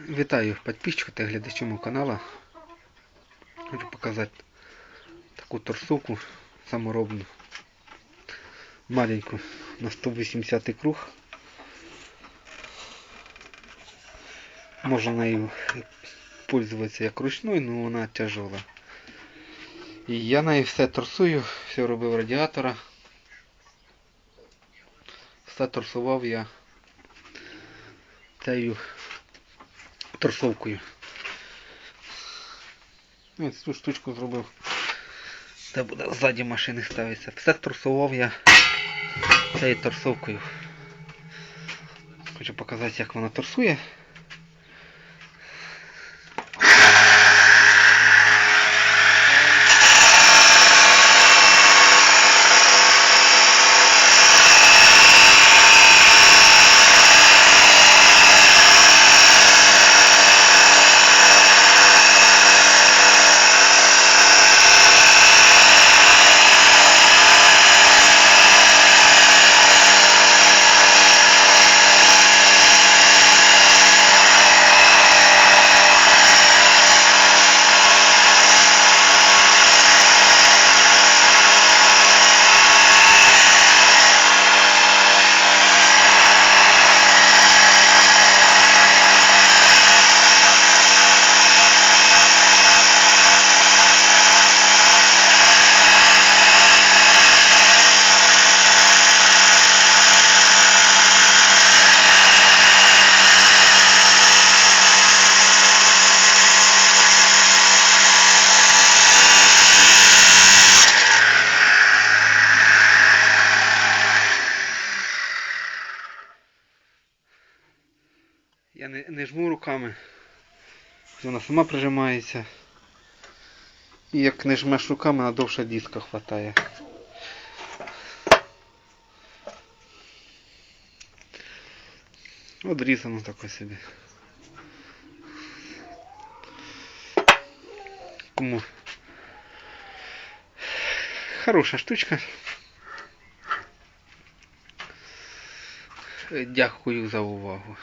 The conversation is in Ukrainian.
Вітаю підписчика та глядачів мого каналу. Хочу показати таку торсовку саморобну. Маленьку на 180 круг. Можна нею пользуватися як ручною, але вона тяжела. І я нею все торсую, все робив радіатора. Все торсував я цією торсовкою. Ось цю штучку зробив. Це буде ззаді машини ставиться. Все торсував я цією торсовкою. Хочу показати, як вона торсує. Я не, не жму руками. Вона сама прижимається. І як не жмеш руками, на довше диска хватає. Одрізано таке собі. Кому? Хороша штучка. Дякую за увагу.